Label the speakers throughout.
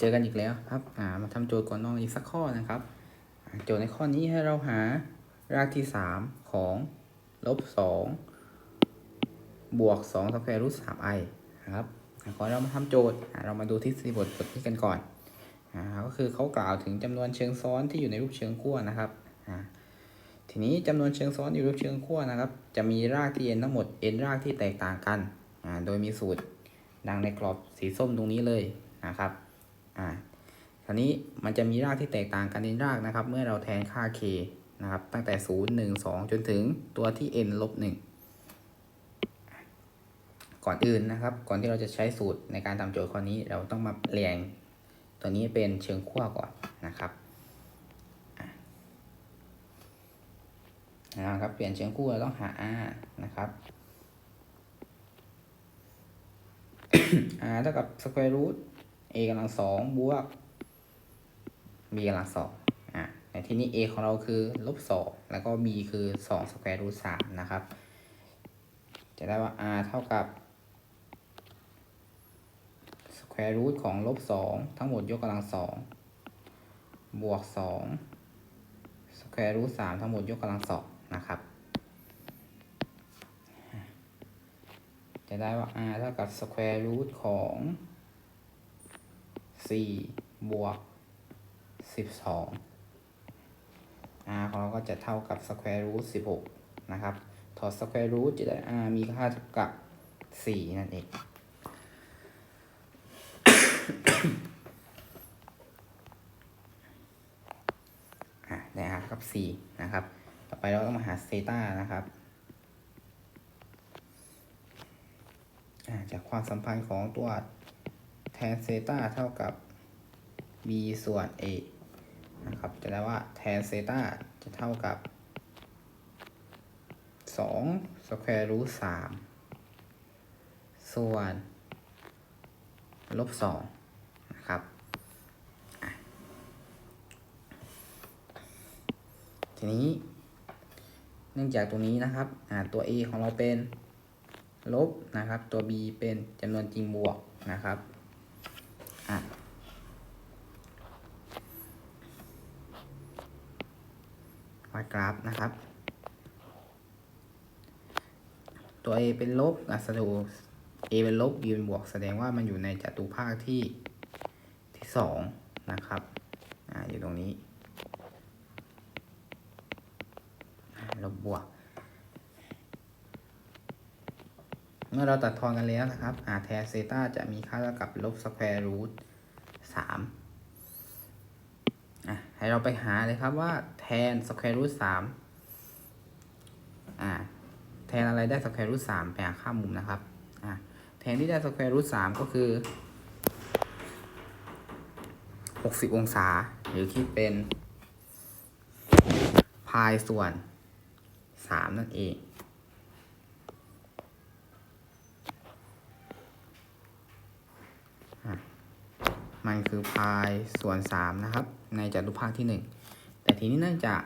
Speaker 1: เจอกันอีกแล้วครับอ่ามาทำโจทย์ก่อนนอนอีกสักข้อนะครับ โจทย์ในข้อนี้ให้เราหารากที่สามของลบสองบวกสองสแควร์รูทสามไอครับอ่าก่อนเรามาทำโจทย์อ่าเรามาดูทฤษฎีบทบทนี้กันก่อนอ่าก็คือเขากล่าวถึงจำนวนเชิงซ้อนที่อยู่ในรูปเชิงขั้วนะครับอ่าทีนี้จำนวนเชิงซ้อนอยู่รูปเชิงขั้วนะครับ จะมีรากที่ n ทั้งหมด n รากที่แตกต่างกันอ่าโดยมีสูตรดังในกรอบสีส้มตรงนี้เลยนะครับ อ่าคราวนี้มันจะมีรากที่แตกต่างกันในรากนะครับ เมื่อเราแทนค่า k นะครับ ตั้งแต่ 0 1 2 จนถึงตัวที่ n ลบ1ก่อนอื่นนะครับ ก่อนที่เราจะใช้สูตรในการทำโจทย์ข้อนี้เราต้องมาเรียงตัวนี้เป็นเชิงขั้วก่อนนะครับนะครับเปลี่ยนเชิงขั้วเราต้องหา r นะครับ r เท่ากับ square root a กำลังสองบวก b กำลังสองอะในที่นี้ a ของเราคือลบสองแล้วก็ b คือสองสแควร์รูทสามนะครับ จะได้ว่า r เท่ากับสแควร์รูทของลบสองทั้งหมดยกกำลังสองบวกสองสแควร์รูทสามทั้งหมดยกกำลังสองนะครับ จะได้ว่า r เท่ากับสแควร์รูทของ สี่บวกสิบสอง r ของเราก็จะเท่ากับ square root สิบหกนะครับ ถอด square root จะได้ r มีค่าเท่ากับสี่นั่นเองอะได้ r กับสี่นะครับ ต่อไปเราต้องมาหาเซตานะครับอะจากความสัมพันธ์ของตัว ทนเซตาเท่ากับ b ส่วน a นะครับจะได้ว่าแทนเซตาจะเท่ากับ2 square root 3ส่วนลบ2นะครับทีนี้ เนื่องจากตรงนี้นะครับตัว a ของเราเป็นลบนะครับ ตัว b เป็นจำนวนจริงบวกนะครับ อะวาดกราฟนะครับ ตัว a เป็นลบอะแสดง a เป็นลบ b เป็นบวก แสดงว่ามันอยู่ในจัตุภาคที่ที่สองนะครับอ่าอยู่ตรงนี้อ่าลบบวก เมื่อเราตัดทอนกันแล้วนะครับอ่าแทนเซต้าจะมีค่าเท่ากับลบสแควร์รูทสามอะให้เราไปหาเลยครับว่าแทน square root สามอ่าแทนอะไรได้ square root สามไปหาค่ามุมนะครับอ่าแทนที่ได้ square root สามก็คือหกสิบองศา หรือคิดเป็นพายส่วนสามนั่นเอง มันคือพายส่วน 3 นะครับ ในจัตุภาคที่ 1 แต่ทีนี้เนื่องจาก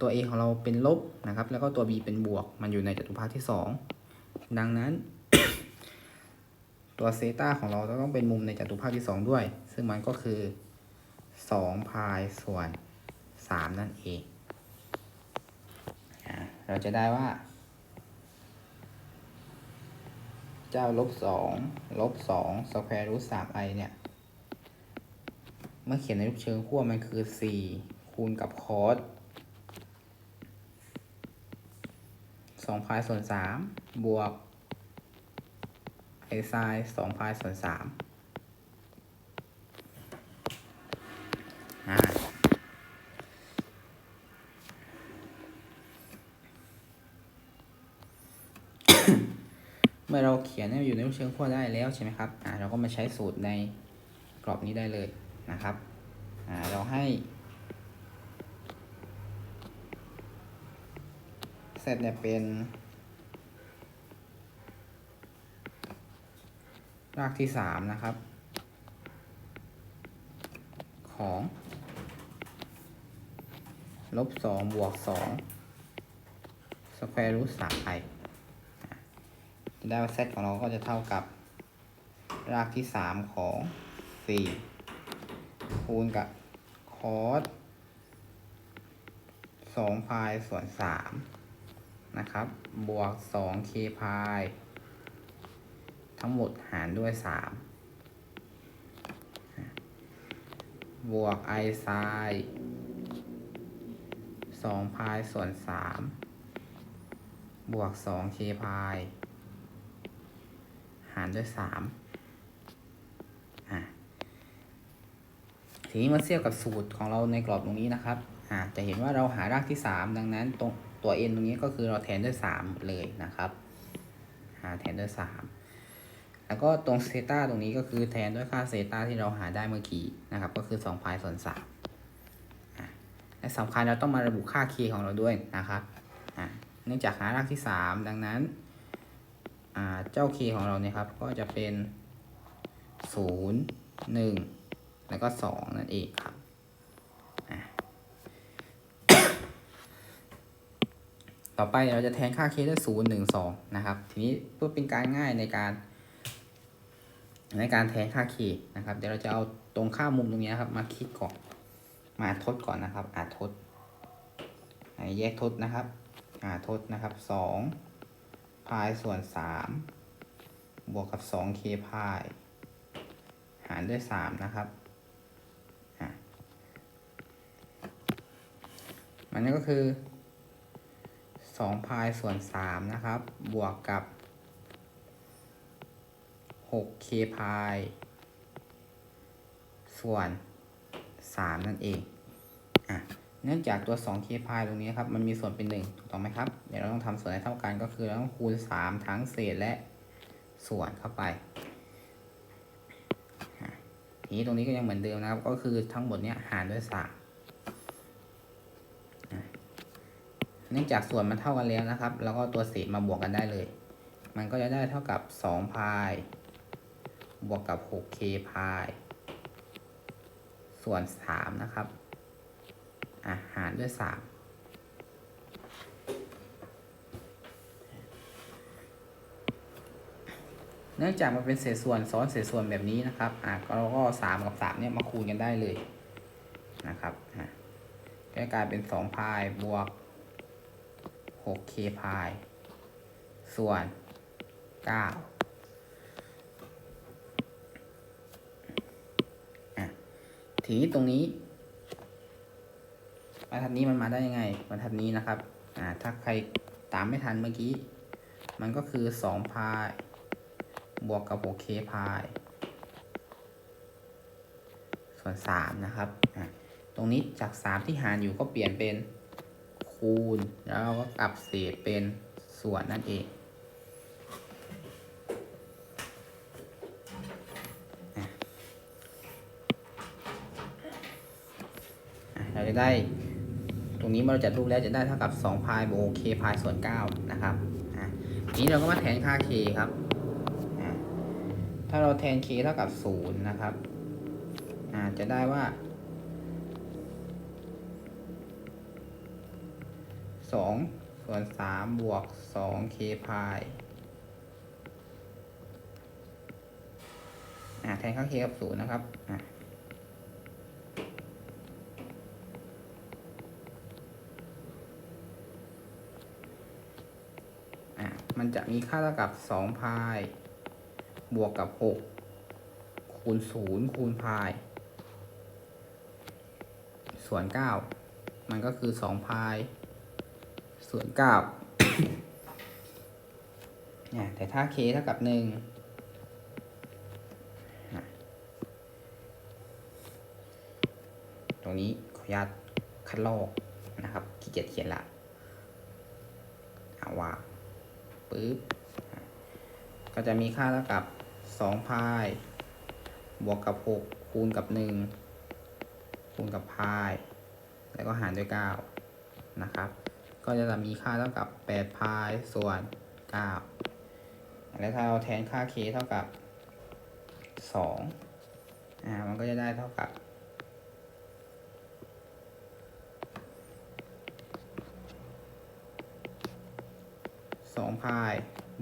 Speaker 1: ตัว a ของเราเป็นลบนะครับ แล้วก็ตัว b เป็นบวก มันอยู่ในจัตุภาคที่ 2 ดังนั้น ตัวเซต้าของเราต้องเป็นมุมในจัตุภาคที่ 2 ด้วย ซึ่งมันก็คือ2พายส่วน 3 นั่นเองเราจะได้ว่า เจ้าลบสองลบสองสแควร์รูทสามไอเนี่ย เมื่อเขียนในรูปเชิงขั้วมันคือสี่คูณกับคอสสองพายส่วนสามบวกไอไซน์สองพายส่วนสาม เมื่อเราเขียนอยู่ในรูปเชิงขั้วได้แล้วใช่ไหมครับอ่าเราก็มาใช้สูตรในกรอบนี้ได้เลยนะครับอ่าเราให้เซตเนี่ยเป็นรากที่สามนะครับ ของลบสองบวกสองสแควร์รูทสามไอ จะได้ว่าเซตของเราก็จะเท่ากับ รากที่สามของสี่คูณกับคอสสองพายส่วนสามนะครับ บวกสองเคพายทั้งหมดหารด้วยสามบวกไอไซสองพายส่วนสามบวกสองเคพาย หารด้วยสามอะทีนี้มาเทียบกับสูตรของเราในกรอบตรงนี้นะครับอ่าจะเห็นว่าเราหารากที่สามดังนั้นตรงตัว n ตรงนี้ก็คือเราแทนด้วยสามเลยนะครับหาแทนด้วยสามแล้วก็ตรงเซต้าตรงนี้ก็คือแทนด้วยค่าเซต้าที่เราหาได้เมื่อกี้นะครับ ก็คือ2พายส่วน3อะและสำคัญเราต้องมาระบุค่า k ของเราด้วยนะครับเนื่องจากหารากที่ 3 ดังนั้น เจ้า k ของเราเนี่ยครับ ก็จะเป็น 0 1 แล้วก็ 2 นั่นเองครับต่อไปเราจะแทนค่า k ด้วย0 1 2 นะครับ ทีนี้เพื่อเป็นการง่ายในการ ในการแทนค่า k นะครับ เดี๋ยวเราจะเอาตรงค่ามุมตรงนี้ครับ มาคิดก่อน มาทดก่อนนะครับอาทดแยกทดนะครับอาทดนะครับสอง พายส่วนสามบวกกับสอง k พาย หารด้วยสามนะครับอะมันก็คือสองพายส่วนสามนะครับ บวกกับ 6k พาย ส่วน 3 นั่นเอง อะ เนื่องจากตัว 2k พายตรงนี้ครับมันมีส่วนเป็น 1 ถูกต้องไหมครับ เดี๋ยวเราต้องทำส่วนให้เท่ากันก็คือเราต้องคูณ 3 ทั้งเศษและส่วนเข้าไปทีนี้ตรงนี้ก็ยังเหมือนเดิมนะครับ ก็คือทั้งหมดเนี้ยหารด้วย3อะเนื่องจากส่วนมันเท่ากันแล้วนะครับ แล้วก็ตัวเศษมาบวกกันได้เลย มันก็จะได้เท่ากับ2พายบวกกับ 6k พายส่วน3นะครับ อะหารด้วย3เนื่องจากมันเป็นเศษส่วนซ้อนเศษส่วนแบบนี้นะครับอะก็เราก็3กับ3เนี่ยมาคูณกันได้เลยนะครับอะก็กลายเป็น2พายบวก 6k พาย ส่วน 9ทีนี้ตรงนี้ บรรทัดนี้มันมาได้ยังไงบรรทัดนี้นะครับอ่าถ้าใครตามไม่ทันเมื่อกี้ มันก็คือสองพายบวกกับหกเคพายส่วนสามนะครับอ่าตรงนี้จากสามที่หารอยู่ก็เปลี่ยนเป็นคูณ แล้วเราก็กลับเศษเป็นส่วนนั่นเองอะเราจะได้ ตรงนี้เมื่อเราจัดรูปแล้วจะได้เท่ากับ2พายบวก k พายส่วน9นะครับอะทีนี้เราก็มาแทนค่า k ครับอะถ้าเราแทน k เท่ากับ0นะครับอ่าจะได้ว่า2ส่วน3บวก 2 k พายอ่แทนค่า k กับ0นะครับอะ อะ มันจะมีค่าเท่ากับสองพายบวกกับหกคูณศูนย์คูณพาย ส่วนเก้ามันก็คือสองพายส่วนเก้าเนี่ยแต่ถ้า k เท่ากับหนึ่งตรงนี้ขออนุญาตคัดลอกนะครับขี้เกียจเขียนละเอาว่า ปึ๊บ ก็จะมีค่าเท่ากับ2พาย บวกกับ 6 คูณกับ 1 คูณกับพาย แล้วก็หารด้วย 9 นะครับ ก็จะมีค่าเท่ากับ8พายส่วน 9 แล้วถ้าเราแทนค่า k เท่ากับ2อ่า มันก็จะได้เท่ากับ สองพาย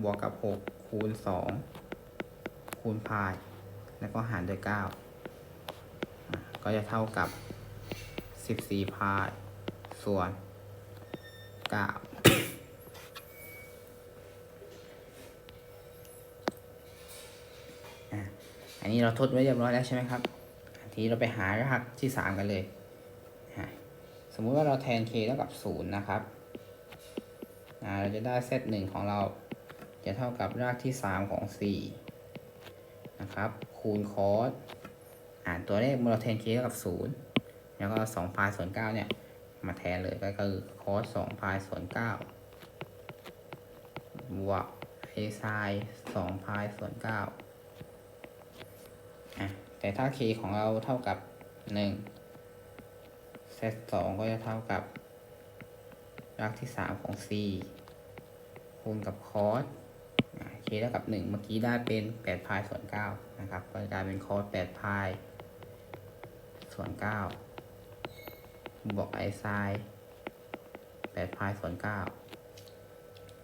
Speaker 1: บวกกับหกคูณสองคูณพาย แล้วก็หารด้วยเก้าก็จะเท่ากับสิบสี่พาย ส่วนเก้าอันนี้เราทดไว้เรียบร้อยแล้วใช่ไหมครับ ทีนี้เราไปหารหัสที่สามกันเลย สมมุติว่าเราแทน k เท่ากับศูนย์นะครับ เราจะได้เซตหนึ่งของเราจะเท่ากับรากที่สามของสี่นะครับ คูณคอสอ่านตัวเลขเมื่อเราแทน k เท่ากับศูนย์แล้วก็สองพายส่วนเก้าเนี่ย มาแทนเลยก็คือคอสสองพายส่วนเก้าบวกไอไซน์สองพายส่วนเก้าอะแต่ถ้า k ของเราเท่ากับหนึ่งเซตสองก็จะเท่ากับรากที่สามของ c คูณกับคอส k เท่ากับหนึ่งเมื่อกี้ได้เป็นแปดพายส่วนเก้านะครับก็จะกลายเป็นคอสแปดพายส่วนเก้าบวกไอไซน์แปดพายส่วนเก้า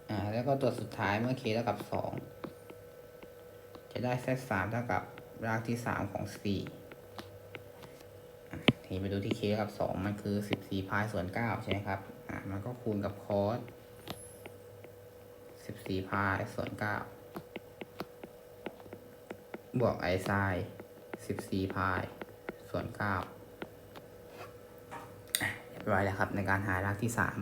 Speaker 1: อ่าแล้วก็ตัวสุดท้ายเมื่อ k เท่ากับสองจะได้เซตสามเท่ากับรากที่สามของสี่ทีไปดูที่ k เท่ากับสองมันคือสิบสี่พายส่วนเก้าใช่ไหมครับ อ่ามันก็คูณกับคอส สิบสี่พายส่วนเก้าบวกไอไซสิบสี่พายส่วนเก้าเรียบร้อยแล้วครับในการหารากที่สาม